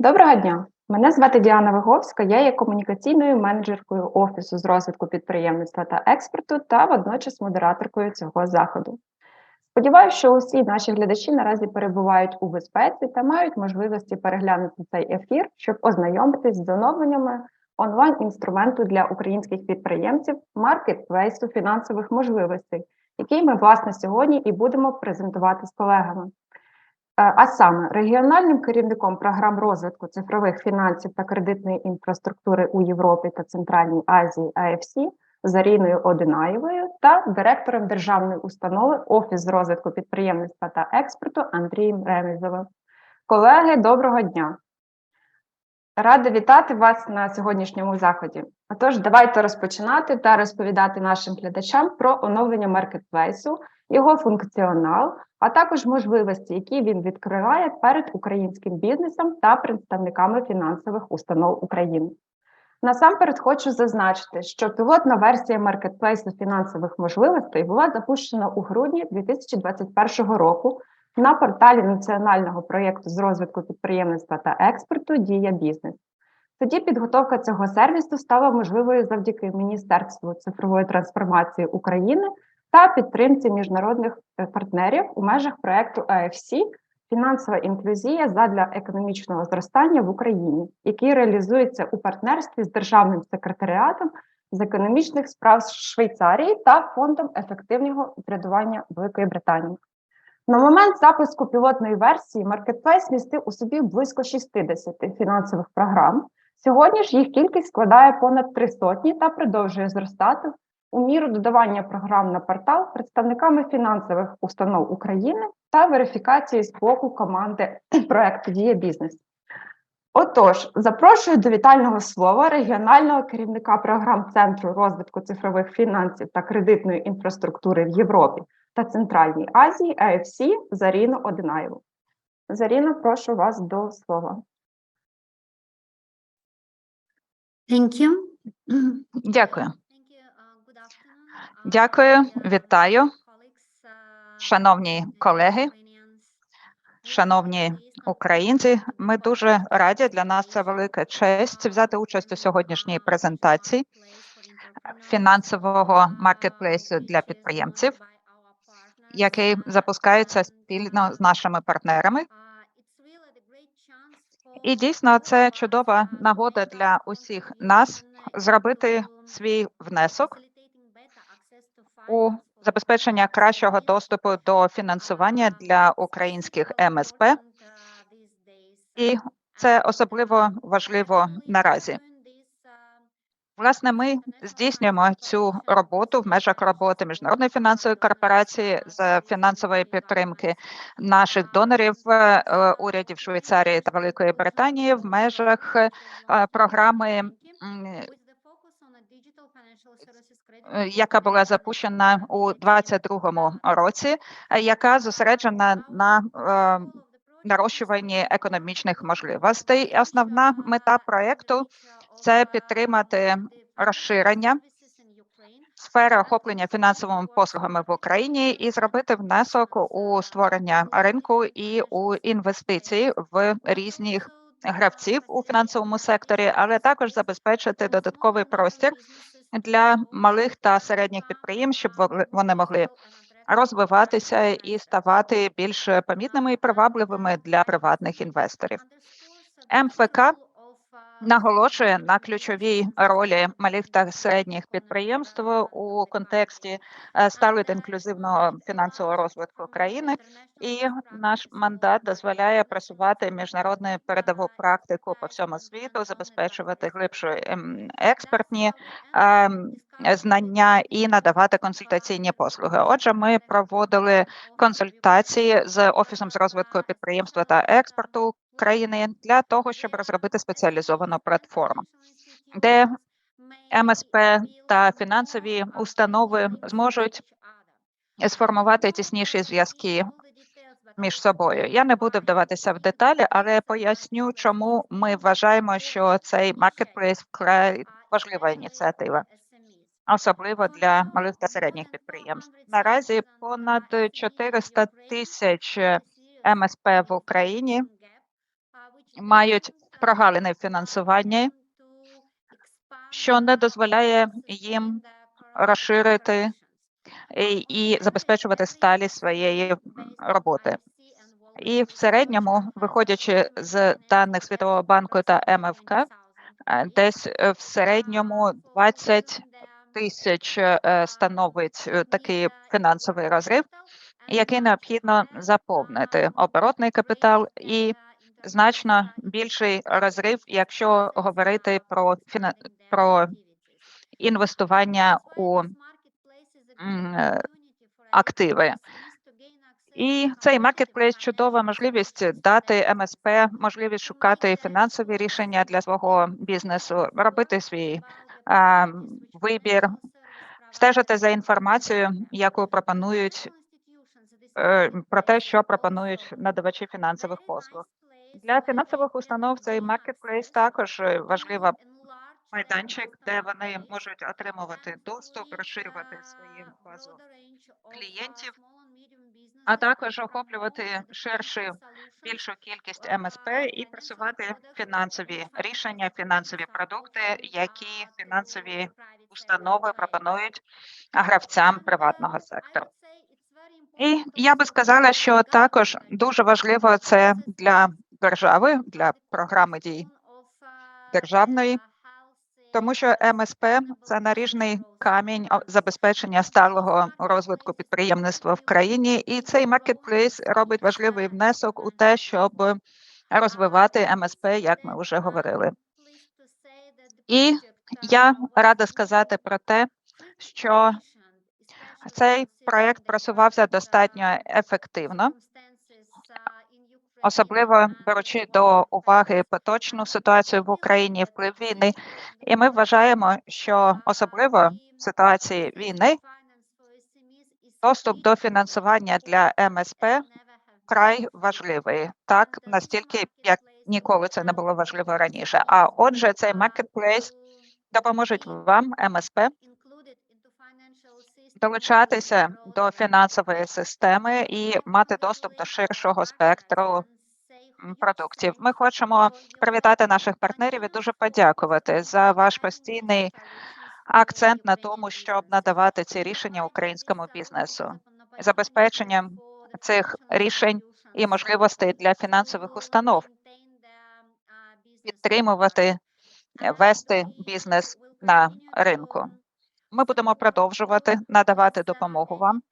Доброго дня! Мене звати Діана Виговська. Я є комунікаційною менеджеркою Офісу з розвитку підприємництва та експорту та водночас модераторкою цього заходу. Сподіваюся, що усі наші глядачі наразі перебувають у безпеці та мають можливості переглянути цей ефір, щоб ознайомитись з оновленнями онлайн-інструменту для українських підприємців маркетплейсу фінансових можливостей, який ми власне сьогодні і будемо презентувати з колегами. Е, А саме регіональним керівником програм розвитку цифрових фінансів та кредитної інфраструктури у Європі та Центральній Азії АФС Заріною Одинаєвою та директором державної установи Офіс з розвитку підприємництва та експорту Андрієм Ремізовим. Колеги, доброго дня! Рада вітати вас на сьогоднішньому заході. Отож, давайте розпочинати та розповідати нашим глядачам про оновлення маркетплейсу, його функціонал, а також можливості, які він відкриває перед українським бізнесом та представниками фінансових установ України. Насамперед хочу зазначити, що пілотна версія маркетплейсу фінансових можливостей була запущена у грудні 2021 року на порталі національного проєкту з розвитку підприємництва та експорту Дія бізнес. Тоді підготовка цього сервісу стала можливою завдяки Міністерству цифрової трансформації України та підтримці міжнародних е, партнерів у межах проєкту АФС Фінансова інклюзія задля економічного зростання в Україні, який реалізується у партнерстві з державним секретаріатом з економічних справ Швейцарії та фондом ефективного врядування Великої Британії. На момент запуску пілотної версії Marketplace містив у собі близько 60 фінансових програм. Сьогодні ж їх кількість складає понад три сотні та продовжує зростати у міру додавання програм на портал представниками фінансових установ України та верифікації з боку команди проекту Дія бізнес. Отож, запрошую до вітального слова регіонального керівника програм Центру розвитку цифрових фінансів та кредитної інфраструктури в Європі та Центральній Азії АФС Заріну Одинаєву. Заріно, прошу вас до слова. Thank you. Дякую. Дякую, вітаю, Шановні колеги, шановні українці, ми дуже раді. Для нас це велика честь взяти участь у сьогоднішній презентації фінансового маркетплейсу для підприємців, який запускається спільно з нашими партнерами. І дійсно, це чудова нагода для усіх нас зробити свій внесок у забезпечення кращого доступу до фінансування для українських МСП, і це особливо важливо наразі. Власне, ми здійснюємо цю роботу в межах роботи міжнародної фінансової корпорації з фінансової підтримки наших донорів, е, урядів Швейцарії та Великої Британії в межах е, програми, яка була запущена у 2022 році, е, яка зосереджена на нарощуванні економічних можливостей. Основна мета проекту це підтримати розширення сфери охоплення фінансовими послугами в Україні і зробити внесок у створення ринку і у інвестиції в різних гравців у фінансовому секторі, але також забезпечити додатковий простір для малих та середніх підприємств, щоб вони могли розвиватися і ставати більш помітними і привабливими для приватних інвесторів. МФК наголошує на ключовій ролі малих та середніх підприємств у контексті е, та інклюзивного фінансового розвитку країни, і наш мандат дозволяє просувати міжнародну передову практику по всьому світу, забезпечувати глибші ем, експертні ем, знання і надавати консультаційні послуги. Отже, ми проводили консультації з офісом з розвитку підприємства та експорту країни для того, щоб розробити спеціалізовану платформу, де МСП та фінансові установи зможуть сформувати тісніші зв'язки між собою. Я не буду вдаватися в деталі, але поясню, чому ми вважаємо, що цей маркетплейс вкрай важлива ініціатива, особливо для малих та середніх підприємств. Наразі понад 400 тисяч МСП в Україні мають прогалини в фінансуванні, що не дозволяє їм розширити і, забезпечувати сталі своєї роботи. І в середньому, виходячи з даних Світового банку та МФК, е, десь е, в середньому 20 тисяч е, становить такий фінансовий розрив, який необхідно заповнити оборотний капітал і значно більший розрив, якщо говорити про фіна... про інвестування у е, активи. І цей маркетплейс чудова можливість дати МСП можливість шукати фінансові рішення для свого бізнесу, робити свій а, вибір, стежити за інформацією, яку пропонують е, про те, що пропонують надавачі фінансових послуг. Для фінансових установ цей маркетплейс також е, важлива майданчик, де вони можуть отримувати доступ, розширювати свою базу клієнтів, а також охоплювати ширшу більшу кількість МСП і просувати фінансові рішення, фінансові продукти, які фінансові установи пропонують гравцям приватного сектору. І я би сказала, що також дуже важливо це для держави, для програми дій державної, тому що МСП це наріжний камінь забезпечення сталого розвитку підприємництва в країні, і цей маркетплейс робить важливий внесок у те, щоб розвивати МСП, як ми вже говорили. І я рада сказати про те, що цей проект просувався достатньо ефективно, особливо беручи до уваги поточну ситуацію в Україні, вплив війни. І ми вважаємо, що особливо в ситуації війни доступ до фінансування для МСП вкрай важливий, так настільки, як ніколи це не було важливо раніше. А отже, цей маркетплейс допоможуть вам, МСП, долучатися до фінансової системи і мати доступ до ширшого спектру продуктів. Ми хочемо привітати наших партнерів і дуже подякувати за ваш постійний акцент на тому, щоб надавати ці рішення українському бізнесу, забезпеченням цих рішень і можливостей для фінансових установ підтримувати, вести бізнес на ринку. Ми будемо продовжувати надавати допомогу вам.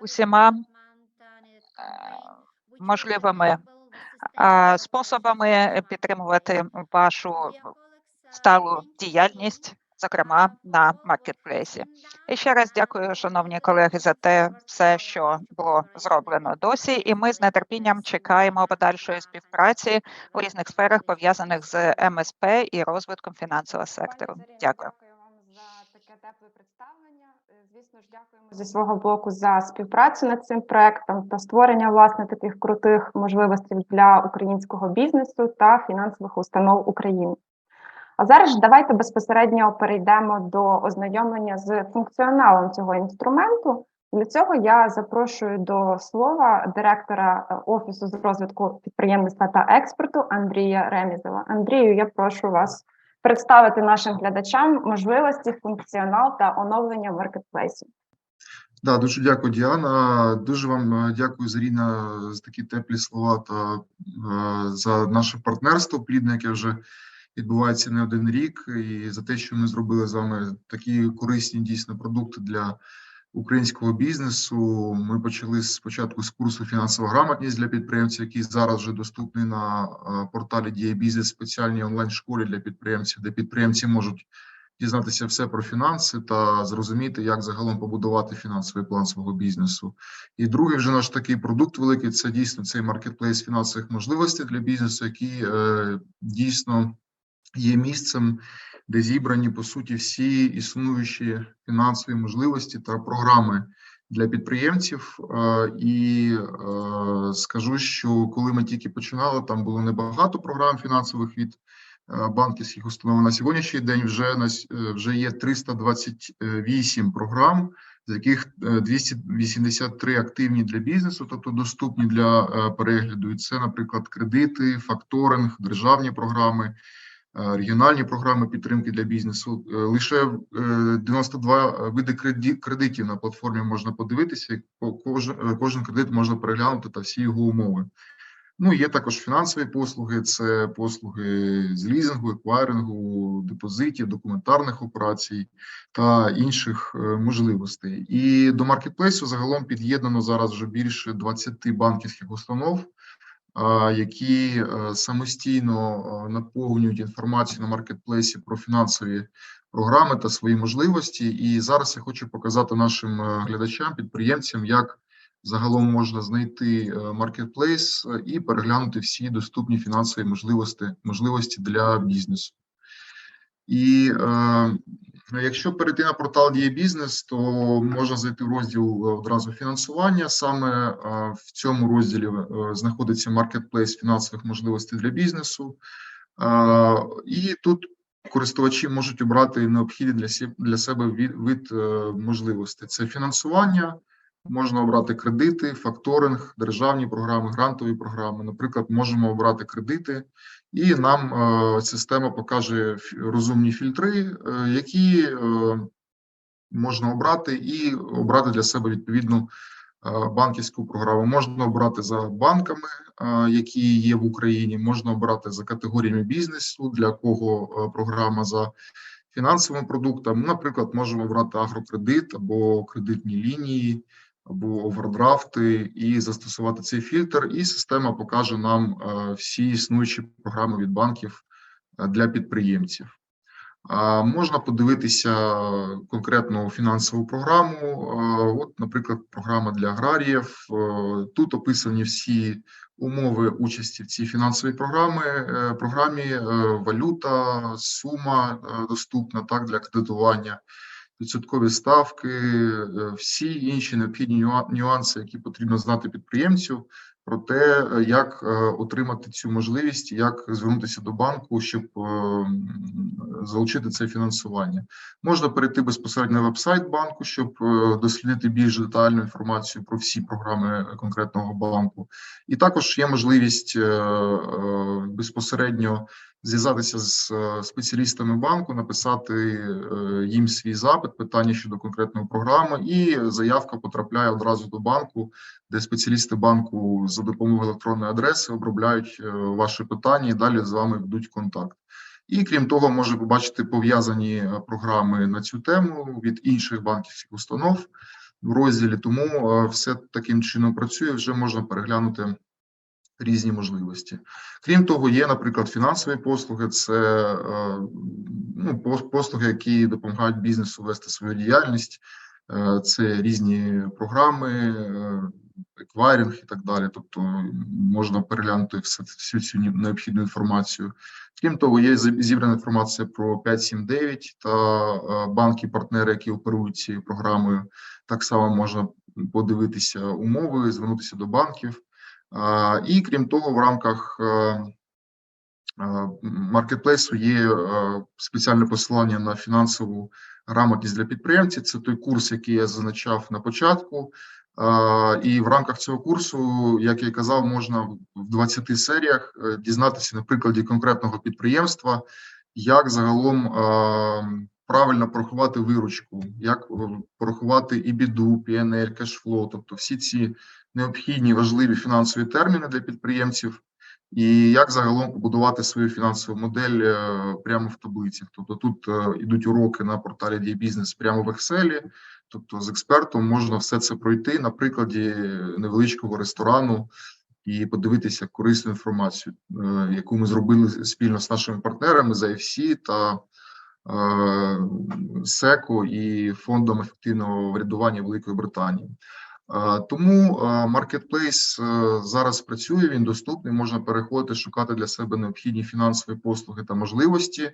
Усіма можливими способами підтримувати вашу сталу діяльність, зокрема на маркетплейсі. І ще раз дякую, шановні колеги, за те все, що було зроблено досі. І ми з нетерпінням чекаємо подальшої співпраці у різних сферах пов'язаних з МСП і розвитком фінансового сектору. Дякую. Тепле представлення. Е, Звісно ж, дякуємо зі свого боку за співпрацю над цим проектом та створення власне таких крутих можливостей для українського бізнесу та фінансових установ України. А зараз давайте безпосередньо перейдемо до ознайомлення з функціоналом цього інструменту. Для цього я запрошую до слова директора е, Офісу з розвитку підприємництва та експорту Андрія Ремізова. Андрію, я прошу вас представити нашим глядачам можливості, функціонал та оновлення маркетплейсу. Да, дуже дякую, Діана. Дуже вам е, дякую, Заріна, за такі теплі слова та е, за наше партнерство плідне, яке вже відбувається не один рік, і за те, що ми зробили з вами такі корисні дійсно продукти для українського бізнесу. Ми почали спочатку з курсу фінансова грамотність для підприємців, який зараз вже доступний на порталі Дія Бізнес, спеціальній онлайн школі для підприємців, де підприємці можуть дізнатися все про фінанси та зрозуміти, як загалом побудувати фінансовий план свого бізнесу. І другий вже наш такий продукт великий це дійсно цей маркетплейс фінансових можливостей для бізнесу, який е, дійсно є місцем, де зібрані по суті всі існуючі фінансові можливості та програми для підприємців. Е, І е, скажу, що коли ми тільки починали, там було небагато програм фінансових від е, банківських установ. На сьогоднішній день вже е, вже є 328 програм з яких е, 283 активні для бізнесу, тобто доступні для е, перегляду. І це, наприклад, кредити, факторинг, державні програми, е, регіональні програми підтримки для бізнесу. Е, Лише е, 92 види кредитів на платформі можна подивитися. Кожен, е, кредит можна переглянути та всі його умови. Ну, є також фінансові послуги, це послуги з лізингу, еквайрингу, депозитів, документарних операцій та інших е, можливостей. І до маркетплейсу загалом під'єднано зараз вже більше 20 банківських установ, які е, самостійно е, наповнюють інформацію на маркетплейсі про фінансові програми та свої можливості. І зараз я хочу показати нашим е, глядачам, підприємцям, як загалом можна знайти маркетплейс і переглянути всі доступні фінансові можливості, можливості для бізнесу. І е, якщо перейти на портал Діє бізнес, то можна зайти в розділ е, одразу фінансування. Саме е, в цьому розділі е, знаходиться маркетплейс фінансових можливостей для бізнесу. І тут користувачі можуть обрати необхідний для себе від, можливостей. Це фінансування, можна обрати кредити, факторинг, державні програми, грантові програми. Наприклад, можемо обрати кредити, і нам е, система покаже розумні фільтри, е, які е, можна обрати і обрати для себе відповідну банківську програму. Можна обрати за банками, які є в Україні, можна обрати за категоріями бізнесу, для кого програма за фінансовим продуктом. Наприклад, можемо обрати агрокредит або кредитні лінії, або овердрафти, і застосувати цей фільтр. І система покаже нам е, всі існуючі програми від банків е, для підприємців. Можна подивитися конкретну фінансову програму. Е, От, наприклад, програма для аграріїв. Тут описані всі умови участі в цій фінансовій програмі, програмі валюта, сума доступна так для кредитування, відсоткові ставки, е, всі інші необхідні нюанси, які потрібно знати підприємцю, про те, е, як е, отримати цю можливість, як звернутися до банку, щоб залучити це фінансування. Можна перейти безпосередньо на веб-сайт банку, щоб дослідити більш детальну інформацію про всі програми конкретного банку. І також є можливість безпосередньо зв'язатися з е, спеціалістами банку, написати е, їм свій запит, питання щодо конкретної програми, і заявка потрапляє одразу до банку, де спеціалісти банку за допомогою електронної адреси обробляють е, ваші питання і далі з вами ведуть контакт. І крім того, може побачити пов'язані програми на цю тему від інших банківських установ в розділі. Тому все таким чином працює. Вже можна переглянути різні можливості. Крім того, є, наприклад, фінансові послуги, це е, ну, пос- послуги, які допомагають бізнесу вести свою діяльність. Е, Це різні програми, е, еквайринг і так далі. Тобто можна переглянути всю цю необхідну інформацію. Крім того, є зібрана інформація про 579 та банки-партнери, які оперують цією програмою. Так само можна подивитися умови, звернутися до банків. І крім того, в рамках е, е, маркетплейсу є е, спеціальне посилання на фінансову грамотність для підприємців. Це той курс, який я зазначав на початку. І в рамках цього курсу, як я казав, можна в 20 серіях дізнатися на прикладі конкретного підприємства, як загалом правильно порахувати виручку, як порахувати і біду, PNL, кешфлоу, тобто всі ці необхідні важливі фінансові терміни для підприємців, і як загалом побудувати свою фінансову модель е, прямо в таблицях. Тобто тут е, ідуть уроки на порталі Дій Бізнес прямо в Excel, тобто з експертом можна все це пройти на прикладі невеличкого ресторану і подивитися корисну інформацію, е, яку ми зробили спільно з нашими партнерами з IFC та е, СЕКО і фондом ефективного врядування Великої Британії. Тому маркетплейс е, зараз працює, він доступний. Можна переходити, шукати для себе необхідні фінансові послуги та можливості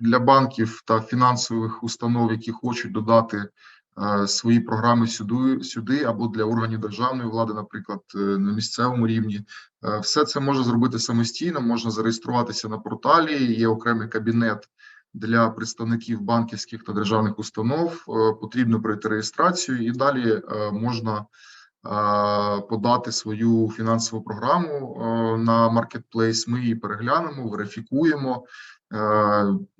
для банків та фінансових установ, які хочуть додати е, свої програми сюди, сюди або для органів державної влади, наприклад, е, на місцевому рівні. Все це можна зробити самостійно, можна зареєструватися на порталі. Є окремий кабінет для представників банківських та державних установ е, потрібно пройти реєстрацію і далі е, можна е, подати свою фінансову програму на Marketplace. Ми її переглянемо, верифікуємо.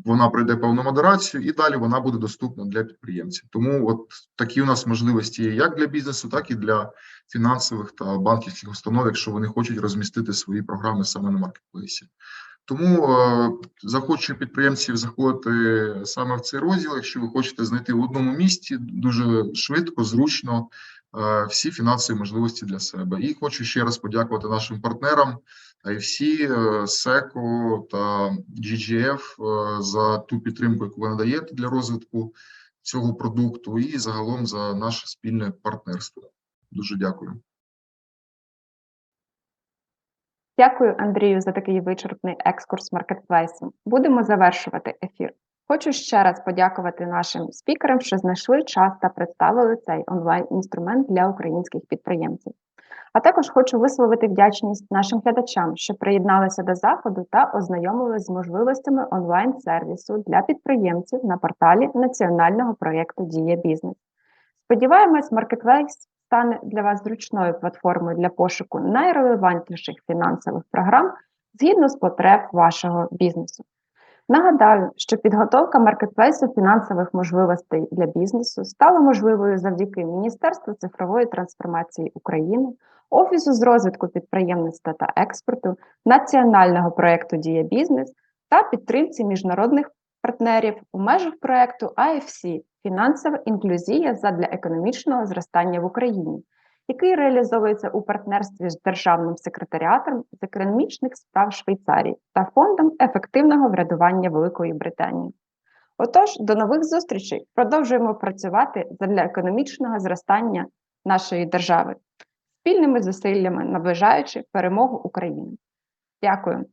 Вона пройде певну модерацію, і далі вона буде доступна для підприємців. Тому от такі у нас можливості є як для бізнесу, так і для фінансових та банківських установ, якщо вони хочуть розмістити свої програми саме на маркетплейсі. Тому е, захочу підприємців заходити саме в цей розділ. Якщо ви хочете знайти в одному місці дуже швидко, зручно е, всі фінансові можливості для себе. І хочу ще раз подякувати нашим партнерам IFC, е, SECO та GGF за ту підтримку, яку ви надаєте для розвитку цього продукту, і загалом за наше спільне партнерство. Дуже дякую. Дякую, Андрію, за такий вичерпний екскурс маркетплейсом. Будемо завершувати ефір. Хочу ще раз подякувати нашим спікерам, що знайшли час та представили цей онлайн-інструмент для українських підприємців. А також хочу висловити вдячність нашим глядачам, що приєдналися до заходу та ознайомилися з можливостями онлайн-сервісу для підприємців на порталі національного проєкту Дія Бізнес. Сподіваємось, Marketplace стане для вас зручною платформою для пошуку найрелевантніших фінансових програм згідно з потреб вашого бізнесу. Нагадаю, що підготовка маркетплейсу фінансових можливостей для бізнесу стала можливою завдяки Міністерству цифрової трансформації України, Офісу з розвитку підприємництва та експорту, національного проєкту Дія Бізнес та підтримці міжнародних партнерів у межах проєкту AFC Фінансова інклюзія задля економічного зростання в Україні, який реалізовується у партнерстві з Державним секретаріатом з економічних справ Швейцарії та фондом ефективного врядування Великої Британії. Отож, до нових зустрічей продовжуємо працювати задля економічного зростання нашої держави, спільними зусиллями наближаючи перемогу України. Дякую.